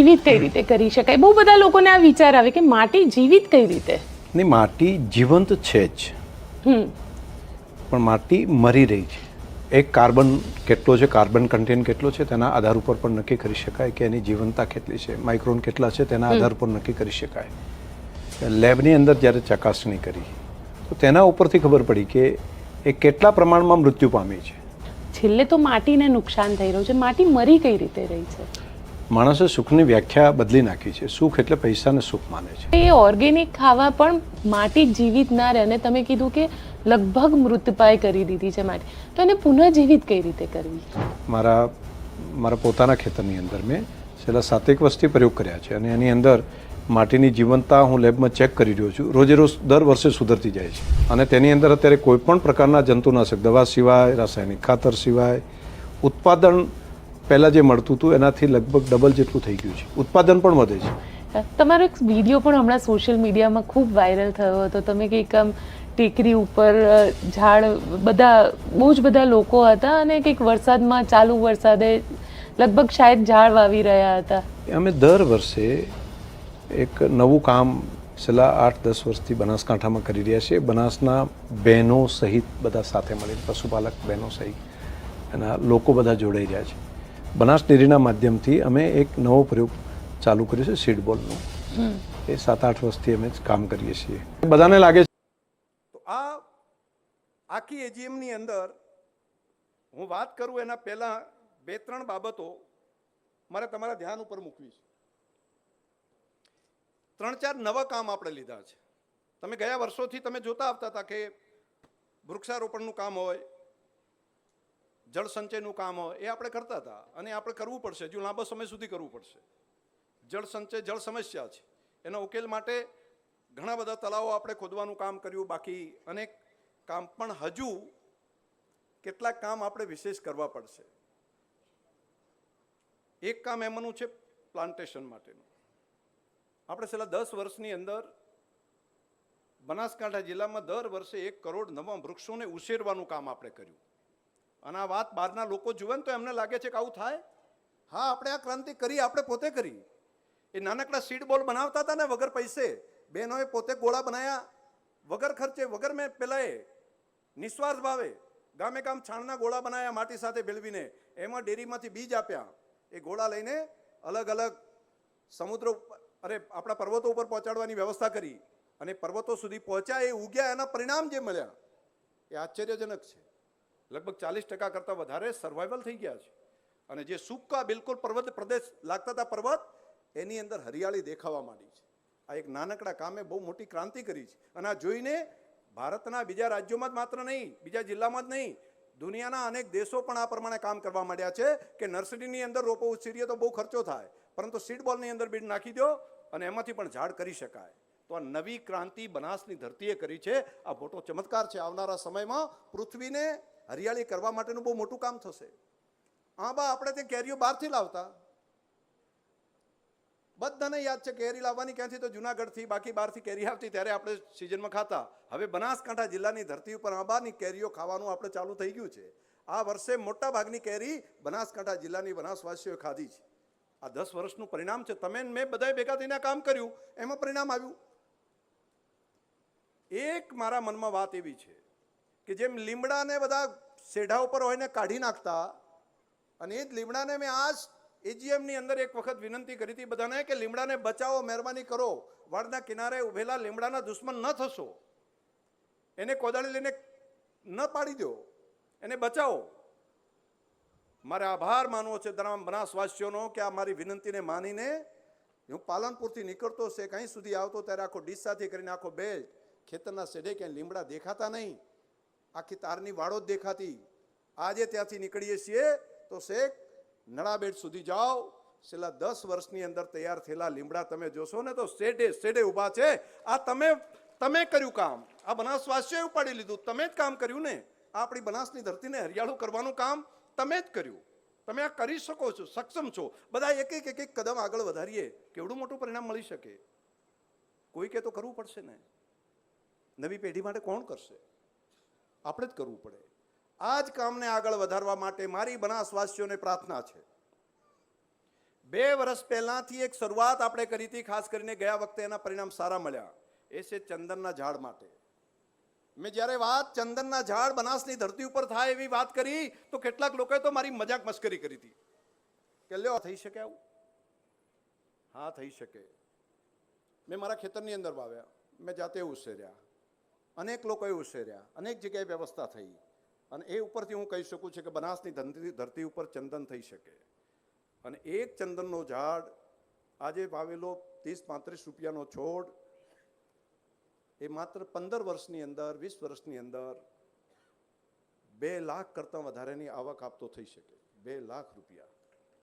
જીવિત કઈ રીતે કરી શકાય? બહુ બધા લોકોને આ વિચાર આવે કે માટી જીવિત કઈ રીતે? નહીં માટી જીવંત છે જ. પણ માટી મરી રહી છે. એક કાર્બન કેટલો છે કાર્બન કન્ટેન્ટ કેટલો છે તેના આધાર ઉપર પણ નક્કી કરી શકાય કે એની જીવનતા કેટલી છે. માઇક્રોન કેટલા છે તેના આધાર પર નક્કી કરી શકાય. લેબની અંદર જ્યારે ચકાસણી કરી તો તેના ઉપરથી ખબર પડી કે એ કેટલા પ્રમાણમાં મૃત્યુ પામી છે. છેલ્લે તો માટીને નુકસાન થઈ રહ્યું છે. માટી મરી કઈ રીતે રહી છે? માણસે સુખની વ્યાખ્યા બદલી નાખી છે. સુખ એટલે પૈસાને સુખ માને છે. એ ઓર્ગેનિક ખાવા પણ માટી જીવિત ના રહે અને તમે કીધું કે લગભગ મૃતપાય કરી દીધી છે માટી. તો એને પુનઃજીવિત કઈ રીતે કરવી? મારા મારા પોતાના ખેતરની અંદર મેં છેલ્લા સાતેક વર્ષથી પ્રયોગ કર્યા છે અને એની અંદર માટીની જીવંતતા હું લેબમાં ચેક કરી રહ્યો છું. રોજે રોજ દર વર્ષે સુધરતી જાય છે. અને તેની અંદર અત્યારે કોઈપણ પ્રકારના જંતુનાશક દવા સિવાય રાસાયણિક ખાતર સિવાય ઉત્પાદન પહેલાં જે મળતું હતું એનાથી લગભગ ડબલ જેટલું થઈ ગયું છે. ઉત્પાદન પણ વધે છે. તમારો એક વીડિયો પણ હમણાં સોશિયલ મીડિયામાં ખૂબ વાયરલ થયો હતો. તમે કંઈક આમ ટેકરી ઉપર ઝાડ બધા બહુ જ બધા લોકો હતા અને કંઈક વરસાદમાં ચાલુ વરસાદે લગભગ શાયદ ઝાડ વાવી રહ્યા હતા. અમે દર વર્ષે એક નવું કામ છેલ્લા આઠ દસ વર્ષથી બનાસકાંઠામાં કરી રહ્યા છીએ. બનાસના બહેનો સહિત બધા સાથે મળીને પશુપાલક બહેનો સહિત એના લોકો બધા જોડાઈ રહ્યા છે. બનાસ ડેરીના માધ્યમથી અમે એક નવો પ્રયોગ ચાલુ કર્યો છે સીડ બોલનો એ સાત આઠ વર્ષથી અમે કામ કરીએ છીએ. બધાને લાગે છે તો આ આખી એજીએમની અંદર હું વાત કરું એના પહેલાં બે ત્રણ બાબતો મારે તમારા ધ્યાન ઉપર મૂકવી છે. ત્રણ ચાર નવા કામ આપણે લીધા છે. તમે ગયા વર્ષોથી તમે જોતા આવતા હતા કે વૃક્ષારોપણનું કામ હોય જળ સંચયનું કામ એ આપણે કરતા હતા. અને આપણે કરવું પડશે. હજુ લાંબા સમય સુધી કરવું પડશે. જળ સંચય, જળ સમસ્યા છે. એના ઉકેલ માટે ઘણા બધા તળાવો આપણે ખોદવાનું કામ કર્યું. બાકી અનેક કામ પણ હજુ કેટલાક કામ આપણે વિશેષ કરવા પડશે. એક કામ એમાંનું છે પ્લાન્ટેશન માટેનું. આપણે છેલ્લા દસ વર્ષની અંદર બનાસકાંઠા જિલ્લામાં દર વર્ષે એક કરોડ નવા વૃક્ષોને ઉછેરવાનું કામ આપણે કર્યું. અને આ વાત બહારના લોકો જુએ ને તો એમને લાગે છે કે આવું થાય? હા આપણે આ ક્રાંતિ કરી આપણે પોતે કરી. એ નાનકડા સીડ બોલ બનાવતા હતા ને વગર પૈસે. બહેનોએ પોતે ગોળા બનાવ્યા વગર ખર્ચે વગર મેં પેલા એ નિસ્વાર્થ ભાવે ગામે ગામ છાણના ગોળા બનાવ્યા માટી સાથે ભેળવીને. એમાં ડેરીમાંથી બીજ આપ્યા. એ ગોળા લઈને અલગ અલગ સમુદ્ર અરે આપણા પર્વતો ઉપર પહોંચાડવાની વ્યવસ્થા કરી. અને પર્વતો સુધી પહોંચ્યા એ ઉગ્યા એના પરિણામ જે મળ્યા. એ આશ્ચર્યજનક છે. લગભગ ચાલીસ ટકા કરતાં વધારે સર્વાઈવલ થઈ ગયા છે. અને જે સૂકા બિલકુલ પર્વત પ્રદેશ લાગતા હતા પર્વત, એની અંદર હરિયાળી દેખાવા માંડી છે. આ એક નાનકડા કામે બહુ મોટી ક્રાંતિ કરી છે. અને આ જોઈને ભારતના બીજા રાજ્યોમાં જ માત્ર નહીં, બીજા જિલ્લામાં જ નહીં, દુનિયાના અનેક દેશો પણ આ પ્રમાણે કામ કરવા માંડ્યા છે કે નર્સરીની અંદર રોપો ઉછેરીએ તો બહુ ખર્ચો થાય. પરંતુ સીડ બોલની અંદર બીડ નાખી દો અને એમાંથી પણ ઝાડ કરી શકાય. તો આ નવી ક્રાંતિ બનાસની ધરતીએ કરી છે. આ મોટો ચમત્કાર છે. આવનારા સમયમાં પૃથ્વીને હરિયાળી કરવા માટેનું બહુ મોટું કામ થશે. આંબા આપણે તે કેરીઓ બહારથી લાવતા. બધાને યાદ છે, કેરી લાવવાની ક્યાંથી? તો જુનાગઢથી બાકી બહારથી કેરી આવતી ત્યારે આપણે સિઝનમાં ખાતા. હવે બનાસકાંઠા જિલ્લાની ધરતી ઉપર આંબાની કેરીઓ ખાવાનું આપણે ચાલુ થઈ ગયું છે. આ વર્ષે મોટા ભાગની કેરી બનાસકાંઠા જિલ્લાની બનાસવાસીઓએ ખાધી છે. આ દસ વર્ષનું પરિણામ છે. તમે મેં બધાએ ભેગા થઈને કામ કર્યું. એમાં પરિણામ આવ્યું. એક મારા મનમાં વાત એવી છે કે જેમ લીમડાને બધા સેઢા ઉપર હોય ને કાઢી નાખતા અને એ જ લીમડાને મેં આ એજીએમની અંદર એક વખત વિનંતી કરી હતી બધાને કે લીમડાને બચાવો, મહેરબાની કરો. વાડના કિનારે ઉભેલા લીમડાના દુશ્મન ન થશો. એને કોદાળી લઈને ન પાડી દો. એને બચાવો. મારે આભાર માનવો છે તમામ બનાસવાસીઓનો કે આ મારી વિનંતીને માનીને હું પાલનપુરથી નીકળતો છે, કાંઈ સુધી આવતો ત્યારે આખો ડીસાથી કરીને આખો બેલ્ટ ખેતરના શેઢે ક્યાંય લીમડા દેખાતા નહીં. આખી તારની વાળો જ દેખાતી. આજે ત્યાંથી નીકળીએ છીએ તો શેખ, નળાબેટ સુધી જાઓ. છેલ્લા દસ વર્ષની અંદર તૈયાર થયેલા લીમડા તમે જોશો ને તો શેઢે શેઢે ઊભા છે. આ તમે તમે કર્યું કામ. આ બનાસવાસીઓએ ઉપાડી લીધું. તમે જ કામ કર્યું ને. આ આપણી બનાસની ધરતીને હરિયાળું કરવાનું કામ તમે જ કર્યું. તમે આ કરી શકો છો, સક્ષમ છો. બધા એક એક એક એક કદમ આગળ વધારીએ. કેવડું મોટું પરિણામ મળી શકે? કોઈ કે તો કરવું પડશે ને. નવી પેઢી માટે કોણ કરશે? આપણે જ કરવું પડે. આ જ કામને આગળ વધારવા માટે મારી બનાસવાસીઓને પ્રાર્થના છે. બે વર્ષ પહેલાંથી એક શરૂઆત આપણે કરી હતી, ખાસ કરીને ગયા વખતે એના પરિણામ સારા મળ્યા. એ છે ચંદનના ઝાડ માટે. મેં જ્યારે વાત ચંદનના ઝાડ બનાસની ધરતી ઉપર થાય એવી વાત કરી, તો કેટલાક લોકોએ તો મારી મજાક મસ્કરી કરી હતી. કે લ્યો થઈ શકે આવું? હા, થઈ શકે. મેં મારા ખેતરની અંદર વાવ્યા. મેં જાતે ઉછેર્યા. અનેક લોકોએ ઉછેર્યા, અનેક જગ્યાએ વ્યવસ્થા થઈ. અને એ ઉપરથી હું કહી શકું છું કે બનાસની ધરતી ઉપર ચંદન થઈ શકે. અને એક ચંદનનો ઝાડ આજે વાવેલો ત્રીસ પાંત્રીસ રૂપિયાનો છોડ, એ માત્ર પંદર વર્ષની અંદર, વીસ વર્ષની અંદર બે લાખ કરતાં વધારેની આવક આપતો થઈ શકે. બે લાખ રૂપિયા.